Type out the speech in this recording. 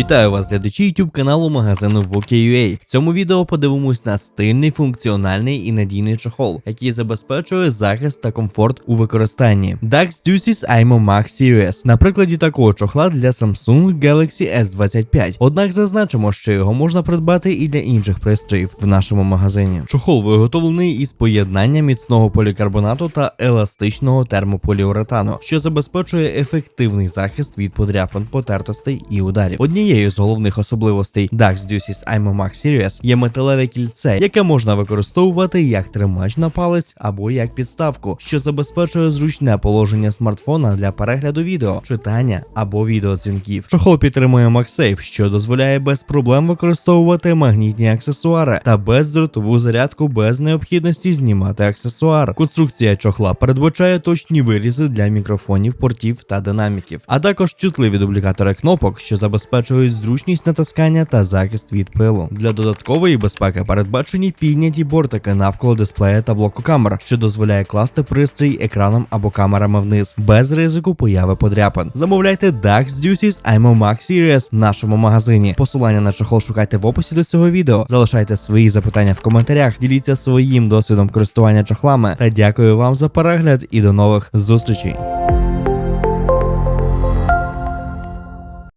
Вітаю вас, глядачі YouTube каналу магазину VOKUA. В цьому відео подивимось на стильний, функціональний і надійний чохол, який забезпечує захист та комфорт у використанні. Dax Deuces IMO Max Series на прикладі такого чохла для Samsung Galaxy S25. Однак зазначимо, що його можна придбати і для інших пристроїв в нашому магазині. Чохол виготовлений із поєднання міцного полікарбонату та еластичного термополіуретану, що забезпечує ефективний захист від подряпин, потертостей і ударів. Однією з головних особливостей Dax Deuces IMO Max Series є металеве кільце, яке можна використовувати як тримач на палець або як підставку, що забезпечує зручне положення смартфона для перегляду відео, читання або відеодзвінків. Чохол підтримує MagSafe, що дозволяє без проблем використовувати магнітні аксесуари та бездротову зарядку без необхідності знімати аксесуар. Конструкція чохла передбачає точні вирізи для мікрофонів, портів та динаміків, а також чутливі дублікатори кнопок, що забезпечують зручність натискання та захист від пилу. Для додаткової безпеки передбачені підняті бортики навколо дисплея та блоку камер, що дозволяє класти пристрій екраном або камерами вниз, без ризику появи подряпин. Замовляйте Dax Deuces IMO Max Series в нашому магазині. Посилання на чохол шукайте в описі до цього відео. Залишайте свої запитання в коментарях, діліться своїм досвідом користування чохлами та дякую вам за перегляд і до нових зустрічей.